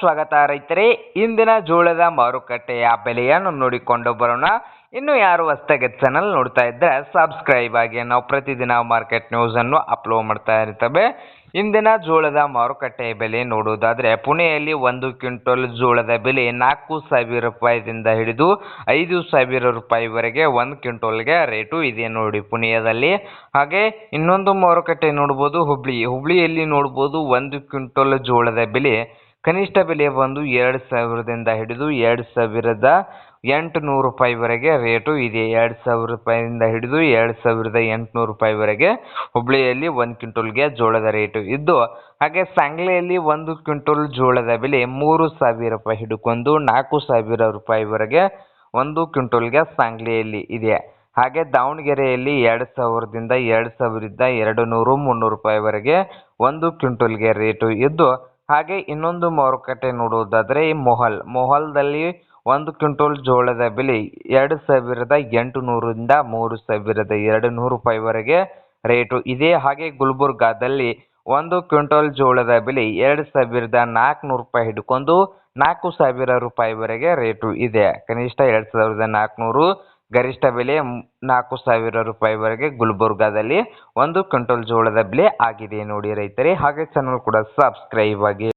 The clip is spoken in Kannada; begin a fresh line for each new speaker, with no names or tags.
ಸ್ವಾಗತ ರೈತರೇ. ಇಂದಿನ ಜೋಳದ ಮಾರುಕಟ್ಟೆಯ ಬೆಲೆಯನ್ನು ನೋಡಿಕೊಂಡು ಬರೋಣ. ಇನ್ನು ಯಾರು ಹೊಸ್ತಾಗೆ ಚಾನಲ್ ನೋಡ್ತಾ ಇದ್ದರೆ ಸಬ್ಸ್ಕ್ರೈಬ್ ಆಗಿ. ನಾವು ಪ್ರತಿದಿನ ಮಾರ್ಕೆಟ್ ನ್ಯೂಸನ್ನು ಅಪ್ಲೋಡ್ ಮಾಡ್ತಾ ಇರ್ತವೆ. ಇಂದಿನ ಜೋಳದ ಮಾರುಕಟ್ಟೆ ಬೆಲೆ ನೋಡುವುದಾದರೆ ಪುಣೆಯಲ್ಲಿ ಒಂದು ಕ್ವಿಂಟಲ್ ಜೋಳದ ಬೆಲೆ ನಾಲ್ಕು ಸಾವಿರ ರೂಪಾಯಿದಿಂದ ಹಿಡಿದು ಐದು ಸಾವಿರ ರೂಪಾಯಿವರೆಗೆ ಒಂದು ಕ್ವಿಂಟಲ್ಗೆ ರೇಟು ಇದೆ ನೋಡಿ ಪುಣೆಯದಲ್ಲಿ ಹಾಗೆ ಇನ್ನೊಂದು ಮಾರುಕಟ್ಟೆ ನೋಡ್ಬೋದು. ಹುಬ್ಳಿ. ಹುಬ್ಳಿಯಲ್ಲಿ ನೋಡ್ಬೋದು ಒಂದು ಕ್ವಿಂಟಲ್ ಜೋಳದ ಬೆಲೆ ಕನಿಷ್ಠ ಬೆಲೆ ಬಂದು ಎರಡು ಸಾವಿರದಿಂದ ಹಿಡಿದು ಎರಡು ಸಾವಿರದ ಎಂಟುನೂರು ರೂಪಾಯಿವರೆಗೆ ರೇಟು ಇದೆ. ಎರಡು ಸಾವಿರ ರೂಪಾಯಿಂದ ಹಿಡಿದು ಎರಡು ಸಾವಿರದ ಎಂಟುನೂರು ರೂಪಾಯಿವರೆಗೆ ಹುಬ್ಳಿಯಲ್ಲಿ ಒಂದು ಕ್ವಿಂಟಲ್ಗೆ ಜೋಳದ ರೇಟು ಇದ್ದು, ಹಾಗೆ ಸಾಂಗ್ಲಿಯಲ್ಲಿ ಒಂದು ಕ್ವಿಂಟಲ್ ಜೋಳದ ಬೆಲೆ ಮೂರು ಸಾವಿರ ರೂಪಾಯಿ ಹಿಡ್ಕೊಂಡು ನಾಲ್ಕು ಸಾವಿರ ರೂಪಾಯಿವರೆಗೆ ಒಂದು ಕ್ವಿಂಟಲ್ಗೆ ಸಾಂಗ್ಲಿಯಲ್ಲಿ ಇದೆ. ಹಾಗೆ ದಾವಣಗೆರೆಯಲ್ಲಿ ಎರಡು ಸಾವಿರದಿಂದ ಎರಡು ಸಾವಿರದ ಎರಡು ನೂರು ಮುನ್ನೂರು ರೂಪಾಯಿವರೆಗೆ ಒಂದು ಕ್ವಿಂಟಲ್ಗೆ ರೇಟು ಇದ್ದು ಹಾಗೆ ಇನ್ನೊಂದು ಮಾರುಕಟ್ಟೆ ನೋಡುವುದಾದರೆ ಮೊಹಲ್. ಮೊಹಲ್ದಲ್ಲಿ ಒಂದು ಕ್ವಿಂಟಲ್ ಜೋಳದ ಬೆಲೆ ಎರಡು ಸಾವಿರದ ಎಂಟುನೂರರಿಂದ ಮೂರು ಸಾವಿರದ ಎರಡು ನೂರು ರೂಪಾಯಿವರೆಗೆ ರೇಟು. ಇದೆ ಹಾಗೆ ಗುಲ್ಬರ್ಗಾದಲ್ಲಿ ಒಂದು ಕ್ವಿಂಟಲ್ ಜೋಳದ ಬೆಲೆ ಎರಡು ಸಾವಿರದ ನಾಲ್ಕುನೂರು ರೂಪಾಯಿ ಹಿಡ್ಕೊಂಡು ನಾಲ್ಕು ಸಾವಿರ ರೂಪಾಯಿವರೆಗೆ ರೇಟು ಇದೆ. ಕನಿಷ್ಠ ಎರಡು ಸಾವಿರದ ನಾಲ್ಕುನೂರು ಗರಿಷ್ಠ ಬೆಲೆ ನಾಲ್ಕು ಸಾವಿರ ರೂಪಾಯಿವರೆಗೆ ಗುಲ್ಬರ್ಗಾದಲ್ಲಿ ಒಂದು ಕ್ವಿಂಟಲ್ ಜೋಳದ ಬೆಲೆ ಆಗಿದೆ ನೋಡಿ ರೈತರೇ. ಹಾಗೆ ಚಾನಲ್ ಕೂಡ ಸಬ್ಸ್ಕ್ರೈಬ್ ಆಗಿ